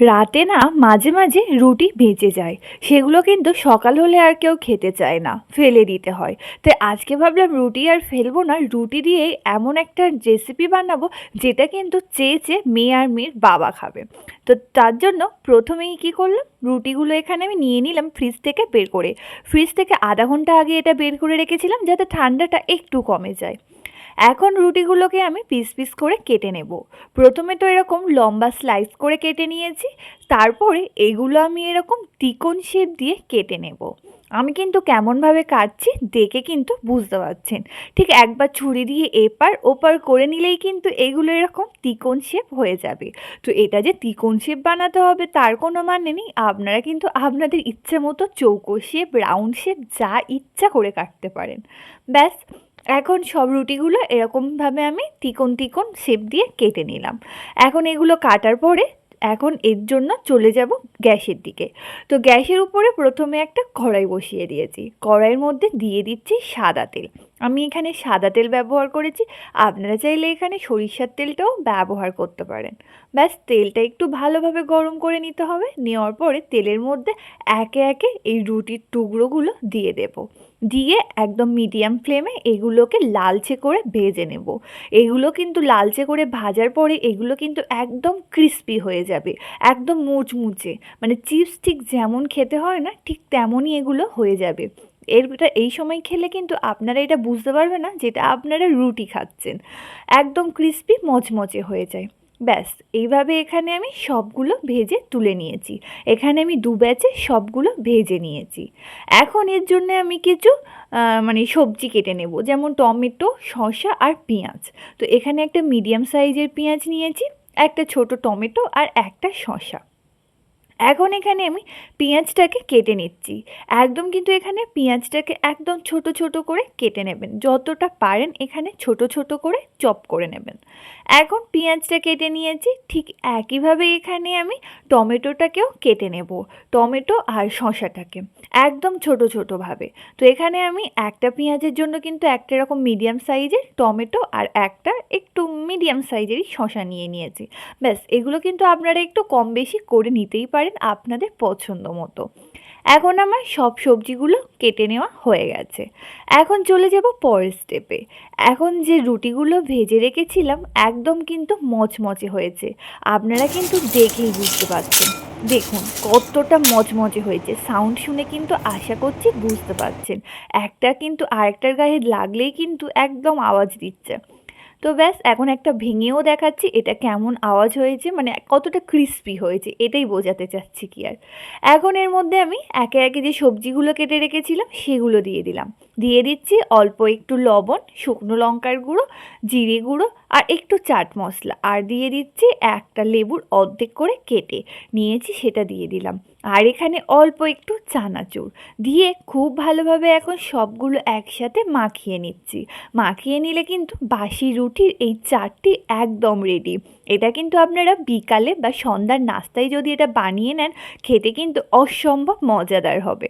রাতে না মাঝে মাঝে রুটি বেঁচে যায়। সেগুলো কিন্তু সকাল হলে আর কেউ খেতে চায় না, ফেলে দিতে হয়। তাই আজকে ভাবলাম রুটি আর ফেলব না, রুটি দিয়ে এমন একটা রেসিপি বানাবো যেটা কিন্তু চেয়েছে মেয়ে আর মেয়ের বাবা খাবে। তো তার জন্য প্রথমেই কী করলাম, রুটিগুলো এখানে আমি নিয়ে নিলাম ফ্রিজ থেকে বের করে। ফ্রিজ থেকে আধা ঘণ্টা আগে এটা বের করে রেখেছিলাম যাতে ঠান্ডাটা একটু কমে যায়। এখন রুটিগুলোকে আমি পিস পিস করে কেটে নেব। প্রথমে তো এরকম লম্বা স্লাইস করে কেটে নিয়েছি, তারপরে এগুলো আমি এরকম তিকোন শেপ দিয়ে কেটে নেব। আমি কিন্তু কেমনভাবে কাটছি দেখে কিন্তু বুঝতে পারছেন। ঠিক একবার ছুরি দিয়ে এপার ওপার করে নিলেই কিন্তু এগুলো এরকম তিকোন শেপ হয়ে যাবে। তো এটা যে তিকোন শেপ বানাতে হবে তার কোনো মানে নেই, আপনারা কিন্তু আপনাদের ইচ্ছে মতো চৌকো শেপ, রাউন্ড শেপ যা ইচ্ছা করে কাটতে পারেন। ব্যাস এখন সব রুটিগুলো এরকমভাবে আমি তিকোন তিকোন শেপ দিয়ে কেটে নিলাম। এখন এগুলো কাটার পরে এখন এর জন্য চলে যাব গ্যাসের দিকে। তো গ্যাসের উপরে প্রথমে একটা কড়াই বসিয়ে দিয়েছি। কড়াইয়ের মধ্যে দিয়ে দিচ্ছি সাদা তেল। আমি এখানে সাদা তেল ব্যবহার করেছি। আপনারা চাইলে এখানে সরিষার তেলটাও ব্যবহার করতে পারেন। ব্যাস, তেলটা একটু ভালোভাবে গরম করে নিতে হবে। নেওয়ার পরে তেলের মধ্যে একে একে এই রুটির টুকরোগুলো দিয়ে দেব। দিয়ে একদম মিডিয়াম ফ্লেমে এগুলোকে লালচে করে ভেজে নেব। এগুলো কিন্তু লালচে করে ভাজার পরে এগুলো কিন্তু একদম ক্রিস্পি হয়ে যাবে। একদম মুচমুচে। মানে চিপস ঠিক যেমন খেতে হয় না, ঠিক তেমনই এগুলো হয়ে যাবে। এরটা এই সময় খেলে কিন্তু আপনারা এটা বুঝতে পারবে না যেটা আপনারা রুটি খাচ্ছেন। একদম ক্রিস্পি মচমচে হয়ে যায়। ব্যাস, এইভাবে এখানে আমি সবগুলো ভেজে তুলে নিয়েছি। এখানে আমি দু ব্যাচে সবগুলো ভেজে নিয়েছি। এখন এর জন্য আমি কিছু মানে সবজি কেটে নেব, যেমন টমেটো, শসা আর পেঁয়াজ। তো এখানে একটা মিডিয়াম সাইজের পেঁয়াজ নিয়েছি, একটা ছোট টমেটো আর একটা শসা। এখন এখানে আমি পেঁয়াজটাকে কেটে নিচ্ছি। একদম কিন্তু এখানে পেঁয়াজটাকে একদম ছোট ছোট করে কেটে নেবেন। যতটা পারেন এখানে ছোট ছোট করে চপ করে নেবেন। এখন পেঁয়াজটা কেটে নিয়েছি, ঠিক একইভাবে এখানে আমি টমেটোটাকেও কেটে নেব, টমেটো আর শশাটাকে একদম ছোট ছোটোভাবে তো এখানে আমি একটা পেঁয়াজের জন্য কিন্তু একটা এরকম মিডিয়াম সাইজের টমেটো আর একটা একটু মিডিয়াম সাইজেরই শশা নিয়ে নিয়েছি। ব্যাস, এগুলো কিন্তু আপনারা একটু কম বেশি করে নিতেই পারেন আপনাদের পছন্দ মতো। এখন আমার সব সবজিগুলো কেটে নেওয়া হয়ে গেছে। এখন চলে যাব পরের স্টেপে এখন যে রুটিগুলো ভেজে রেখেছিলাম, একদম কিন্তু মচমচে হয়েছে। আপনারা কিন্তু দেখেই বুঝতে পারছেন। দেখুন, কতটা মচমচে হয়েছে। সাউন্ড শুনে কিন্তু আশা করছি বুঝতে পারছেন। একটা কিন্তু আরেকটার গায়ে লাগলেই কিন্তু একদম আওয়াজ দিচ্ছে। তো ব্যাস, এখন একটা ভেঙেও দেখাচ্ছি, এটা কেমন আওয়াজ হয়েছে মানে কতটা ক্রিস্পি হয়েছে, এটাই বোঝাতে চাচ্ছি কি আর। এখন এর মধ্যে আমি একে একে যে সবজিগুলো কেটে রেখেছিলাম, সেগুলো দিয়ে দিলাম। দিয়ে দিচ্ছি অল্প একটু লবণ, শুকনো লঙ্কার গুঁড়ো, জিরে গুঁড়ো আর একটু চাট মশলা। আর দিয়ে দিচ্ছি একটা লেবুর অর্ধেক করে কেটে। নিয়েছি, সেটা দিয়ে দিলাম। আর এখানে অল্প একটু চানাচুর। দিয়ে খুব ভালোভাবে এখন সবগুলো একসাথে মাখিয়ে নিচ্ছি। মাখিয়ে নিলে কিন্তু বাসি রুটির এই চারটি একদম রেডি এটা কিন্তু আপনারা বিকালে বা সন্ধ্যার নাস্তায় যদি এটা বানিয়ে নেন, খেতে কিন্তু অসম্ভব মজাদার হবে।